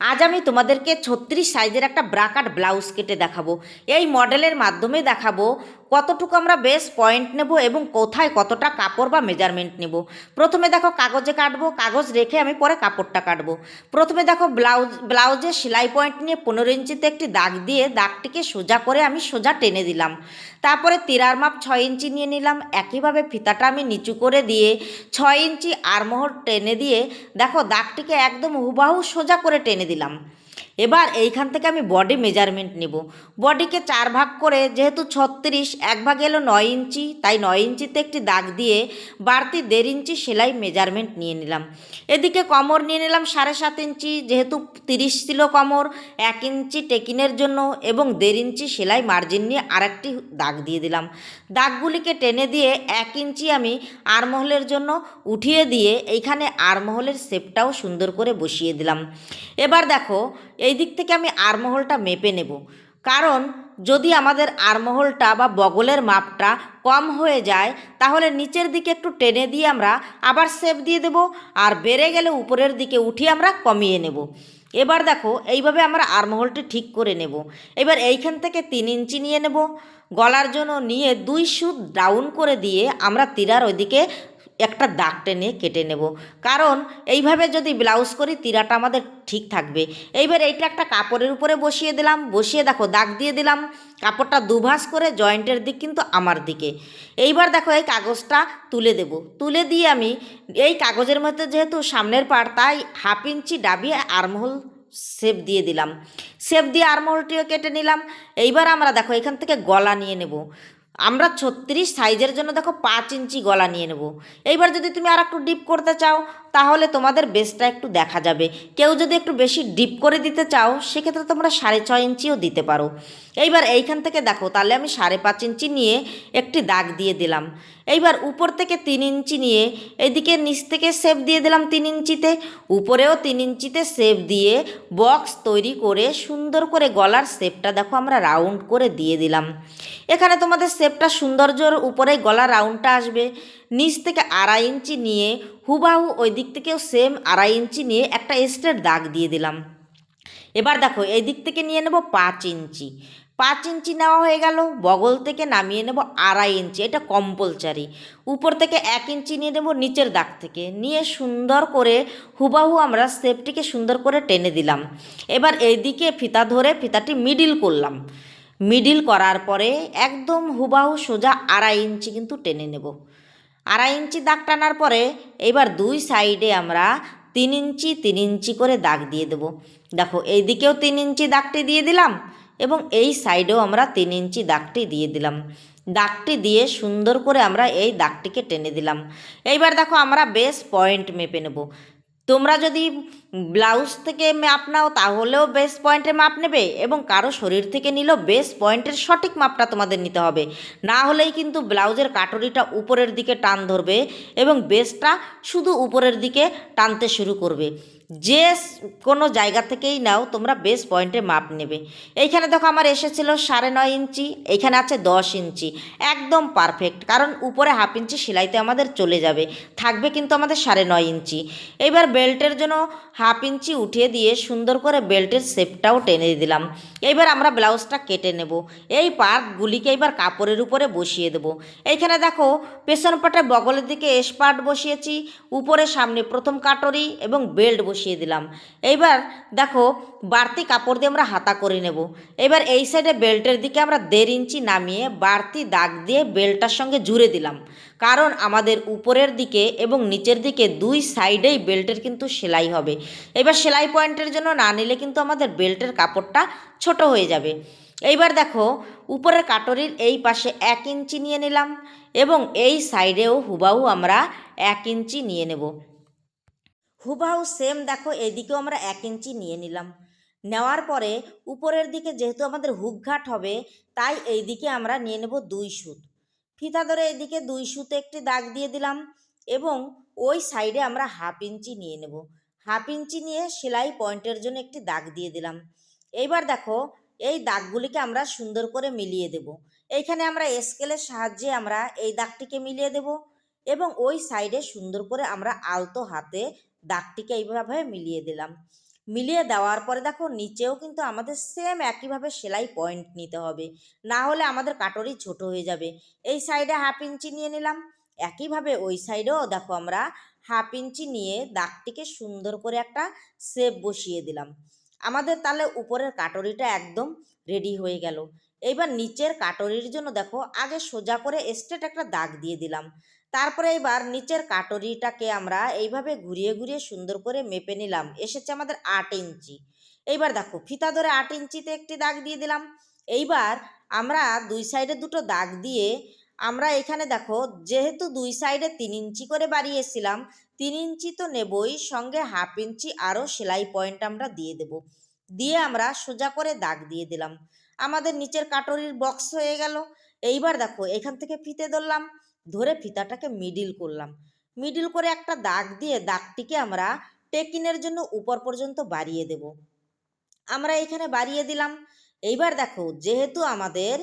আজ আমি তোমাদেরকে ছত্রিশ সাইজের একটা ব্রাকাট ব্লাউজ কেটে দেখাবো। এই মডেলের মাধ্যমে দেখাবো কতটুকু আমরা বেশ পয়েন্ট নেব এবং কোথায় কতটা কাপড় বা মেজারমেন্ট নেব? প্রথমে দেখো কাগজে কাটবো, কাগজ রেখে আমি পরে কাপড়টা কাটবো। প্রথমে দেখো ব্লাউজ ব্লাউজে সেলাই পয়েন্ট নিয়ে পনেরো ইঞ্চিতে একটি দাগ দিয়ে দাগটিকে সোজা করে আমি সোজা টেনে দিলাম। তারপরে তিরার মাপ ছয় ইঞ্চি নিয়ে নিলাম। একইভাবে ফিতাটা আমি নিচু করে দিয়ে ছয় ইঞ্চি আরমোহর টেনে দিয়ে দেখো দাগটিকে একদম হুবাহু সোজা করে টেনে দিলাম। এবার এইখান থেকে আমি বডি মেজারমেন্ট নেব। বডিকে চার ভাগ করে, যেহেতু ছত্রিশ, এক ভাগ এলো নয় ইঞ্চি, তাই নয় ইঞ্চিতে একটি দাগ দিয়ে বাড়তি দেড় ইঞ্চি সেলাই মেজারমেন্ট নিয়ে নিলাম। এদিকে কমর নিয়ে নিলাম সাড়ে সাত ইঞ্চি, যেহেতু তিরিশ ছিল কমর, এক ইঞ্চি টেকিনের জন্য এবং দেড় ইঞ্চি সেলাই মার্জিন নিয়ে আরেকটি দাগ দিয়ে দিলাম। দাগগুলিকে টেনে দিয়ে এক ইঞ্চি আমি আরমহলের জন্য উঠিয়ে দিয়ে এইখানে আরমহলের শেপটাও সুন্দর করে বসিয়ে দিলাম। এবার দেখো এই দিক থেকে আমি আরমহলটা মেপে নেব। কারণ যদি আমাদের আরমহলটা বা বগলের মাপটা কম হয়ে যায়, তাহলে নিচের দিকে একটু টেনে দিয়ে আমরা আবার শেপ দিয়ে দেব আর বেড়ে গেলে উপরের দিকে উঠিয়ে আমরা কমিয়ে নেব। এবার দেখো, এইভাবে আমরা আরমহলটি ঠিক করে নেব। এবার এইখান থেকে তিন ইঞ্চি নিয়ে নেব। গলার জন্য নিয়ে দুই সুদ ডাউন করে দিয়ে আমরা তিরার ওইদিকে একটা দাগ টেনে কেটে নেব। কারণ এইভাবে যদি ব্লাউজ করি, তিরাটা আমাদের ঠিক থাকবে। এইবার এইটা একটা কাপড়ের উপরে বসিয়ে দিলাম। বসিয়ে দেখো, দাগ দিয়ে দিলাম। কাপড়টা দুভাস করে জয়েন্টের দিক কিন্তু আমার দিকে। এইবার দেখো, এই কাগজটা তুলে দেব। তুলে দিয়ে আমি এই কাগজের মধ্যে যেহেতু সামনের পাড়, তাই হাফ ইঞ্চি ডাবিয়ে আরমহল শেপ দিয়ে দিলাম। শেপ দিয়ে আরমহলটিও কেটে নিলাম। এইবার আমরা দেখো, এখান থেকে গলা নিয়ে নেব। আমরা ছত্রিশ সাইজের জন্য দেখো পাঁচ ইঞ্চি গলা নিয়ে নেব। এইবার যদি তুমি আর একটু ডিপ করতে চাও, তাহলে তোমাদের বেসটা একটু দেখা যাবে। কেউ যদি একটু বেশি ডিপ করে দিতে চাও, সেক্ষেত্রে তোমরা সাড়ে ছয় ইঞ্চিও দিতে পারো। এইবার এইখান থেকে দেখো, তাহলে আমি সাড়ে পাঁচ ইঞ্চি নিয়ে একটি দাগ দিয়ে দিলাম। এইবার উপর থেকে তিন ইঞ্চি নিয়ে এদিকে নিচ থেকে শেপ দিয়ে দিলাম তিন ইঞ্চিতে। উপরেও তিন ইঞ্চিতে শেপ দিয়ে বক্স তৈরি করে সুন্দর করে গলার শেপটা দেখো আমরা রাউন্ড করে দিয়ে দিলাম। এখানে তোমাদের শেপটা সৌন্দর্যর উপরে গলা রাউন্ডটা আসবে। নিচ থেকে আড়াই ইঞ্চি নিয়ে হুবাহু ওই দিক থেকেও সেম আড়াই ইঞ্চি নিয়ে একটা স্ট্রেট দাগ দিয়ে দিলাম। এবার দেখো এই দিক থেকে নিয়ে নেব পাঁচ ইঞ্চি। পাঁচ ইঞ্চি নেওয়া হয়ে গেল, বগল থেকে নামিয়ে নেব আড়াই ইঞ্চি, এটা কম্পালসারি উপর থেকে এক ইঞ্চি নিয়ে নেব নিচের দাগ থেকে। নিয়ে সুন্দর করে হুবাহু আমরা শেপটিকে সুন্দর করে টেনে দিলাম। এবার এই দিকে ফিতা ধরে ফিতাটি মিডিল করলাম। মিডিল করার পরে একদম হুবাহু সোজা আড়াই ইঞ্চি কিন্তু টেনে নেব। আড়াই ইঞ্চি দাগ টানার পরে এবার দুই সাইডে আমরা তিন ইঞ্চি তিন ইঞ্চি করে দাগ দিয়ে দেবো। দেখো এই দিকেও তিন ইঞ্চি দাগটি দিয়ে দিলাম এবং এই সাইডেও আমরা তিন ইঞ্চি দাগটি দিয়ে দিলাম। দাগটি দিয়ে সুন্দর করে আমরা এই দাগটিকে টেনে দিলাম। এইবার দেখো, আমরা বেশ পয়েন্ট মেপে নেব। তোমরা যদি ব্লাউজ থেকে মাপ নাও, তাহলেও বেস পয়েন্টের মাপ নেবে এবং কারও শরীর থেকে নিলেও বেস পয়েন্টের সঠিক মাপটা তোমাদের নিতে হবে। না হলেই কিন্তু ব্লাউজের কাটরিটা উপরের দিকে টান ধরবে এবং বেসটা শুধু উপরের দিকে টানতে শুরু করবে। যে কোনো জায়গা থেকেই নাও, তোমরা বেস পয়েন্টে মাপ নেবে। এইখানে দেখো আমার এসেছিল সাড়ে নয় ইঞ্চি, এইখানে আছে দশ ইঞ্চি। একদম পারফেক্ট কারণ উপরে হাফ ইঞ্চি সেলাইতে আমাদের চলে যাবে। থাকবে কিন্তু আমাদের সাড়ে নয় ইঞ্চি। এইবার বেল্টের জন্য হাফ ইঞ্চি উঠিয়ে দিয়ে সুন্দর করে বেল্টের শেপটাও টেনে দিলাম। এইবার আমরা ব্লাউজটা কেটে নেব। এই পার্টগুলিকে এবার কাপড়ের উপরে বসিয়ে দেব। এইখানে দেখো, পেছন পাটে বগলের দিকে এস পার্ট বসিয়েছি, উপরে সামনে প্রথম কাটরি এবং বেল্ট বসিয়ে দিলাম। এইবার দেখো, বাড়তি কাপড় দিয়ে আমরা হাতা করে নেব। এবার এই সাইডে বেল্টের দিকে আমরা দেড় ইঞ্চি নামিয়ে বাড়তি দাগ দিয়ে বেল্টটার সঙ্গে জুড়ে দিলাম। কারণ আমাদের উপরের দিকে এবং নিচের দিকে দুই সাইডেই বেল্টের কিন্তু সেলাই হবে। এবার সেলাই পয়েন্টের জন্য না নিলে কিন্তু আমাদের বেল্টের কাপড়টা ছোট হয়ে যাবে। এইবার দেখো, উপরের কাটরির এই পাশে এক ইঞ্চি নিয়ে নিলাম এবং এই সাইডেও হুবাহু আমরা এক ইঞ্চি নিয়ে নেব। হুবাহু সেম, দেখো এদিকেও আমরা এক ইঞ্চি নিয়ে নিলাম। নেওয়ার পরে উপরের দিকে যেহেতু আমাদের হুকঘাট হবে, তাই এই দিকে আমরা নিয়ে নেব দুই সুত। ফিতা ধরে এদিকে দুই সুতে একটি দাগ দিয়ে দিলাম এবং ওই সাইডে আমরা হাফ ইঞ্চি নিয়ে নেব। হাফ ইঞ্চি নিয়ে সেলাই পয়েন্টের জন্য একটি দাগ দিয়ে দিলাম। এইবার দেখো এই দাগগুলিকে আমরা সুন্দর করে মিলিয়ে দেব। এইখানে আমরা স্কেলের সাহায্যে আমরা এই দাগটিকে মিলিয়ে দেব এবং ওই সাইডে সুন্দর করে আমরা আলতো হাতে দাগটিকে এইভাবে মিলিয়ে দিলাম। মিলিয়ে দেওয়ার পরে দেখো নিচেও কিন্তু আমাদের সেম একইভাবে সেলাই পয়েন্ট নিতে হবে। না হলে আমাদের কাটরি ছোট হয়ে যাবে। এই সাইডে হাফ ইঞ্চি নিয়ে নিলাম। একইভাবে ওই সাইডেও দেখো আমরা হাফ ইঞ্চি নিয়ে দাগটিকে সুন্দর করে একটা শেপ বসিয়ে দিলাম। আমাদের তাহলে উপরের কাটরিটা একদম রেডি হয়ে গেল। এইবার নিচের কাটরির জন্য দেখো আগে সোজা করে স্ট্রেট একটা দাগ দিয়ে দিলাম। তারপরে এবার নিচের কাটরিটাকে আমরা এইভাবে ঘুরিয়ে ঘুরিয়ে সুন্দর করে মেপে নিলাম। এসেছে আমাদের আট ইঞ্চি। এইবার দেখো, ফিতা ধরে আট ইঞ্চিতে একটি দাগ দিয়ে দিলাম। এইবার আমরা দুই সাইডে দুটো দাগ দিয়ে আমরা এখানে দেখো, যেহেতু দুই সাইডে তিন ইঞ্চি করে বাড়িয়েছিলাম, তিন ইঞ্চি তো নেবই, সঙ্গে হাফ ইঞ্চি আরও সেলাই পয়েন্ট আমরা দিয়ে দেব। দিয়ে আমরা সোজা করে দাগ দিয়ে দিলাম। আমাদের নিচের কাটরির বক্স হয়ে গেল। এইবার দেখো, এখান থেকে ফিতে ধরলাম। ধরে ফিতাটাকে মিডিল করলাম। মিডিল করে একটা দাগ দিয়ে দাগটিকে আমরা টেকিনের জন্য উপর পর্যন্ত বাড়িয়ে দেব। আমরা এখানে বাড়িয়ে দিলাম। এইবার দেখো, যেহেতু আমাদের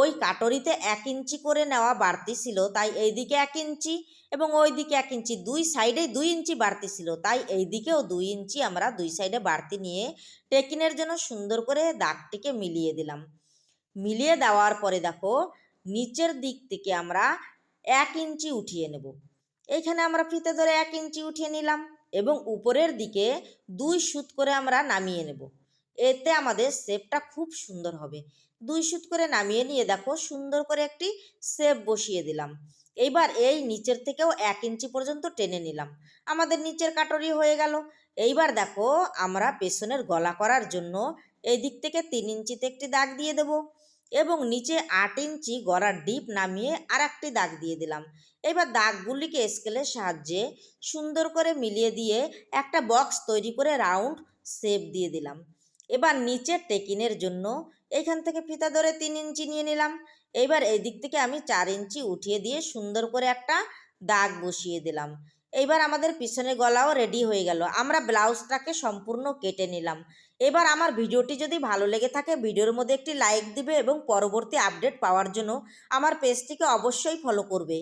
ওই কাটরিতে এক ইঞ্চি করে নেওয়া বাড়তি ছিল, তাই এইদিকে এক ইঞ্চি এবং ওই দিকে এক ইঞ্চি। দুই সাইডে দুই ইঞ্চি বাড়তি ছিল, তাই এই দিকেও দুই ইঞ্চি আমরা দুই সাইডে বাড়তি নিয়ে টেকিনের জন্য সুন্দর করে দাগটিকে মিলিয়ে দিলাম। মিলিয়ে দেওয়ার পরে দেখো নিচের দিক থেকে আমরা এক ইঞ্চি উঠিয়ে নেব। এইখানে আমরা ফিতে ধরে এক ইঞ্চি উঠিয়ে নিলাম এবং উপরের দিকে দুই সুত করে আমরা নামিয়ে নেব। এতে আমাদের শেপটা খুব সুন্দর হবে। দুই সুত করে নামিয়ে নিয়ে দেখো সুন্দর করে একটি শেপ বসিয়ে দিলাম। এইবার এই নিচের থেকেও এক ইঞ্চি পর্যন্ত টেনে নিলাম। আমাদের নিচের কাটরি হয়ে গেল। এইবার দেখো আমরা পেছনের গলা করার জন্য এই দিক থেকে তিন ইঞ্চিতে একটি দাগ দিয়ে দেব। এবং নিচে আট ইঞ্চি গড়ার ডিপ নামিয়ে আর একটি দাগ দিয়ে দিলাম। এবার দাগগুলিকে স্কেলের সাহায্যে সুন্দর করে মিলিয়ে দিয়ে একটা বক্স তৈরি করে রাউন্ড শেপ দিয়ে দিলাম। এবার নিচের টেকিনের জন্য এখান থেকে ফিতা ধরে তিন ইঞ্চি নিয়ে নিলাম। এবার এই দিক থেকে আমি চার ইঞ্চি উঠিয়ে দিয়ে সুন্দর করে একটা দাগ বসিয়ে দিলাম। এইবার আমাদের পিছনের গলাও রেডি হয়ে গেল। আমরা ব্লাউজটাকে সম্পূর্ণ কেটে নিলাম। এবার আমার ভিডিওটি যদি ভালো লেগে থাকে, ভিডিওর মধ্যে একটি লাইক দিবে এবং পরবর্তী আপডেট পাওয়ার জন্য আমার পেজটিকে অবশ্যই ফলো করবে।